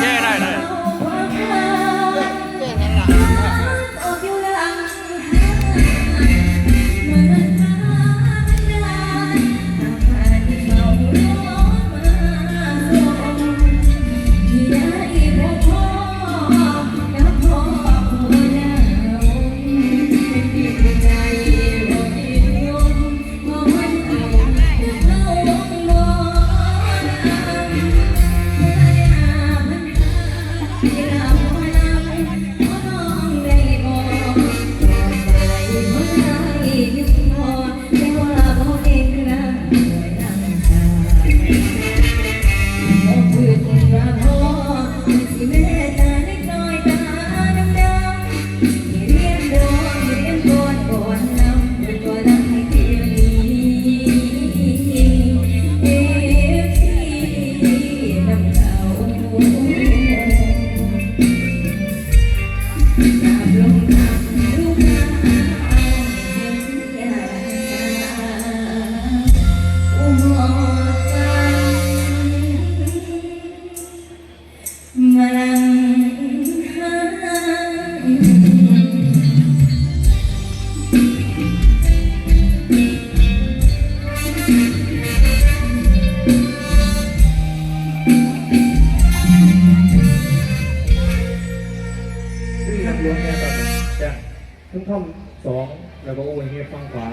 Yeah, no, no. ท่อมสองแล้วก็โอ้ยเงี้ยฟังขวา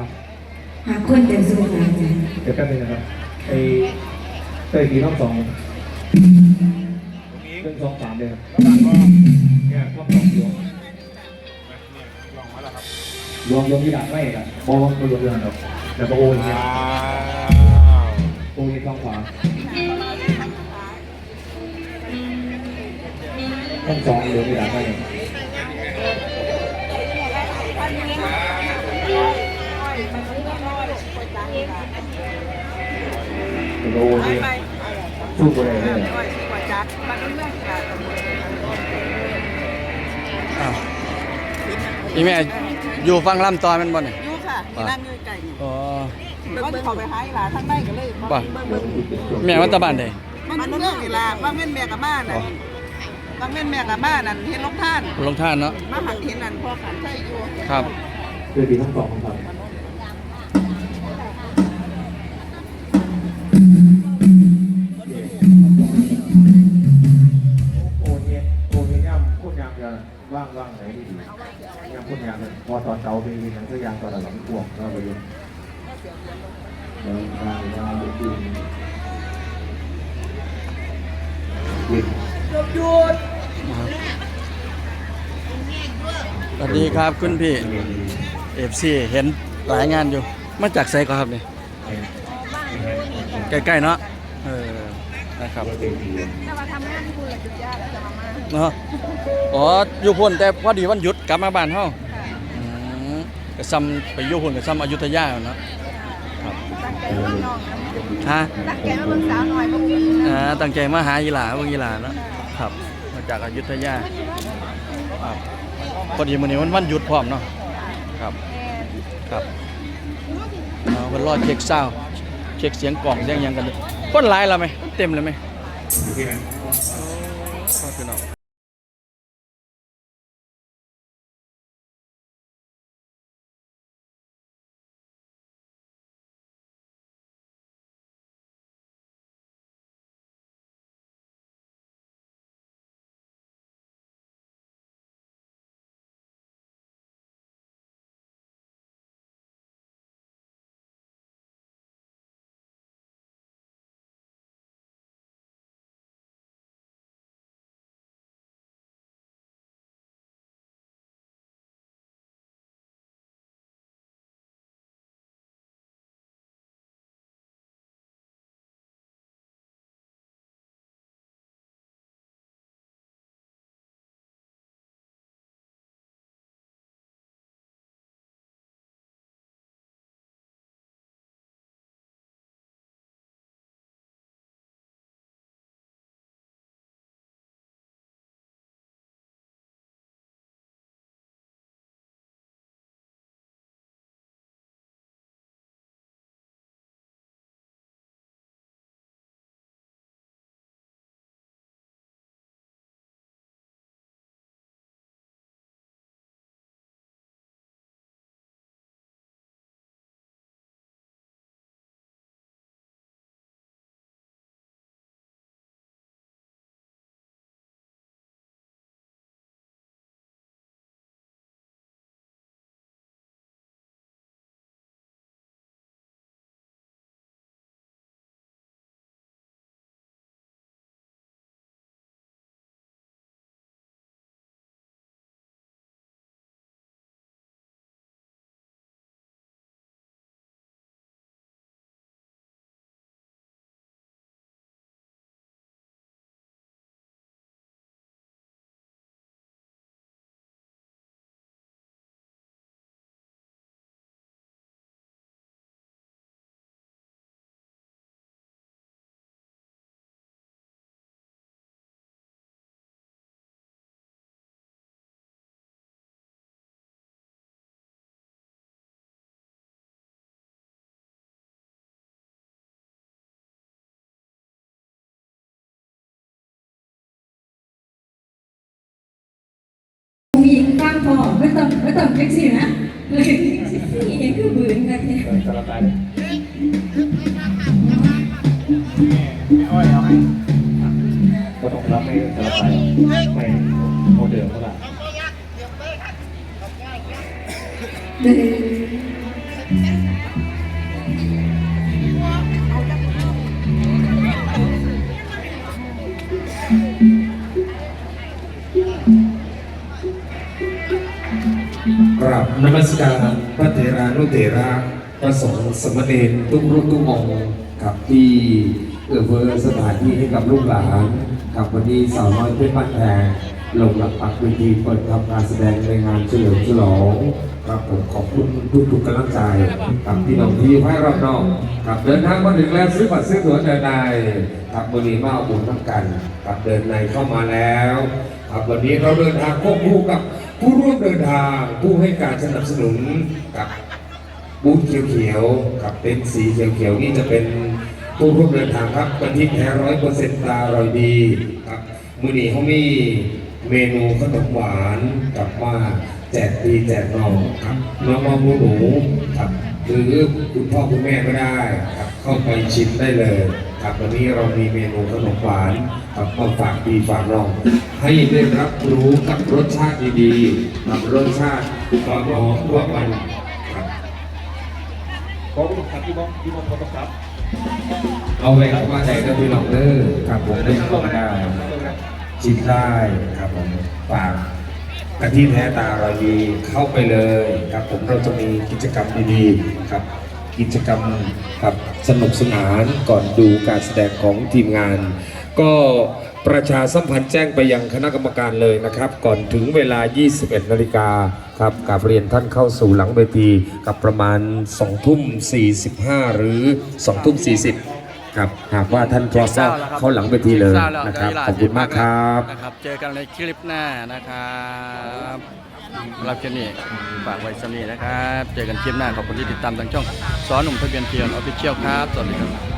หาคนแต่สู้ค่ะอาจารย์เดี๋ยวแป๊บนึงนะครับไอ้เตยกี่ท่อมสองหนึ่งสองสามเลยครับเนี่ยท่อมสองหลวงรวมรวมที่ดักไม่กันบอลรวมรวมกันครับแล้วก็โอ้ยเงี้ยโอ้ยเงี้ยฟังขวาท่อมสองรวมที่ดักไม่ แล้วก็โอ้ยเงี้ยสู้ไปเลยเนี่ยอ้าวอีแม่อยู่ฟังลำตอนแมันบ่เนี่ยอยู่ค่ะมีนั่งอยู่ไก่นี่อ๋อเบิ่งเขาไปหาอีหลาทั้งได้ก็เลยป่ะเบิ่งเบิ่งแม่มันตะบ้านใดมันเรื่องอีหลาบางเม่นแม่กับบ้านน่ะ บางเม่นแม่กับบ้านนั่นเห็นลงท่านลงท่านเนาะมาหันเห็นนั่นพอขันใช่อยู่ครับคือปีทั้งสองครับโอ้เนี่ยโอ้เนี่ยย่ำคุณยางจะว่างว่างไหนดีย่ำคุณยางพอตอนเช้ามีหนังสือยางตอนหลังพวกเราไปอยู่เราเราเราดูยิงสวัสดีครับคุณพี่เอฟซีเห็นหลายงานอยู่ มาจากไซก็ครับนี่ใกล้ๆเนาะเออนะครับแต่ว่าทำงานคุณละจุดยากจะมามาเนาะอ๋ออยู่พุ่นแต่พอดีวันหยุดกลับมาบ้านเฮาอืมก็ซ้ำไปอยู่พุ่นก็ซ้ำอยุธยาเนาะครับตั้งใจมาน้องนะฮะตั้งใจมาเบิ่งสาวหน่อยบ่มีนะอ่าตั้งใจมาหาอีหลาเบิ่งอีหลาเนาะ ครับ มาจากอยุธยาครับพอดีมื้อนี้มันวันหยุดพร้อมเนาะครับครับเอาเพิ่นรอเช็คซาวด์เช็คเสียงกล่องเสียงหยังกันอยู่คนหลายแล้วไหมเต็มเลยไหมโอ้พี่น้อง ไม่ต้องไม่ต้องแท็กซี่นะเล็กซี่เองคือบืนกันเนี่ยสารพัดก็ต้องรับไม่สารพัดไปโมเดลเขาไห กราบนมัสการพระเถรานุเถระพระสงฆ์สมณเณรทุกรุ่นทุกองค์กับที่เอื้อเฟื้อสถานที่ให้กับลูกหลานกับวันนี้สาวน้อยเพชรบ้านแพงลงหลักปักเวทีเปิดทำการแสดงในงานเฉลิมฉลองครับผมขอบคุณทุกทุกกำลังใจกับพี่น้องที่ให้รอบนอกกับเดินทางมาถึงแล้วซื้อบัตรซื้อตั๋วเดินในกับวันนี้มาเอาบุญทั้งกันกับเดินในเข้ามาแล้วครับวันนี้เราเดินทางควบคู่กับ ผู้ร่วมเดินทางผู้ให้การสนับสนุนกับบูธเขียวๆกับเต็นท์สีเขียวๆนี่จะเป็นผู้ร่วมเดินทางครับกะทิแท้ร้อยเปอร์เซ็นต์ตาอร่อยดีครับมือนี้เขามีเมนูขนมหวานกับมาแจกปีแจกน้องครับน้องมองหนูครับหรือคุณพ่อคุณแม่ก็ได้ครับเข้าไปชิมได้เลย ครับวันนี้เรามีเมนูขนมหวานกับมาฝากปีฝากน้อง ให้ได้รับรู้กับรสชาติดีๆกับรสชาติความหอมทั่วมันครับขอบคุณครับพี่บอมพี่บอมขอบคุณครับเอาไว้เข้ามาได้ก็พี่น้องเด้อครับผมได้เข้ามาได้ชิมได้ครับผมฝากกะทิแท้ตาเราดีเข้าไปเลยครับผมเราจะมีกิจกรรมดีๆครับ กิจกรรมครับสนุกสนานก่อนดูการแสดงของทีมงาน ก็ประชาสัมพันธ์แจ้งไปยังคณะกรรมการเลยนะครับ ก่อนถึงเวลา 21 นาฬิกาครับกับเรียนท่านเข้าสู่หลังเวทีกับประมาณ 2 ทุ่ม 45 หรือ 2 ทุ่ม 40 ครับ หากว่าท่านพร้อมก็เข้าหลังเวทีเลยนะครับ ขอบคุณมากครับนะครับเจอกันในคลิปหน้านะครับ รับแค่นี้ฝากไว้สำนีนะครับ เจอกันคลิปหน้าขอบคุณที่ติดตามทางช่องสอนหนุ่มทะเบียนเทียนออฟฟิเชียลครับ สวัสดีครับ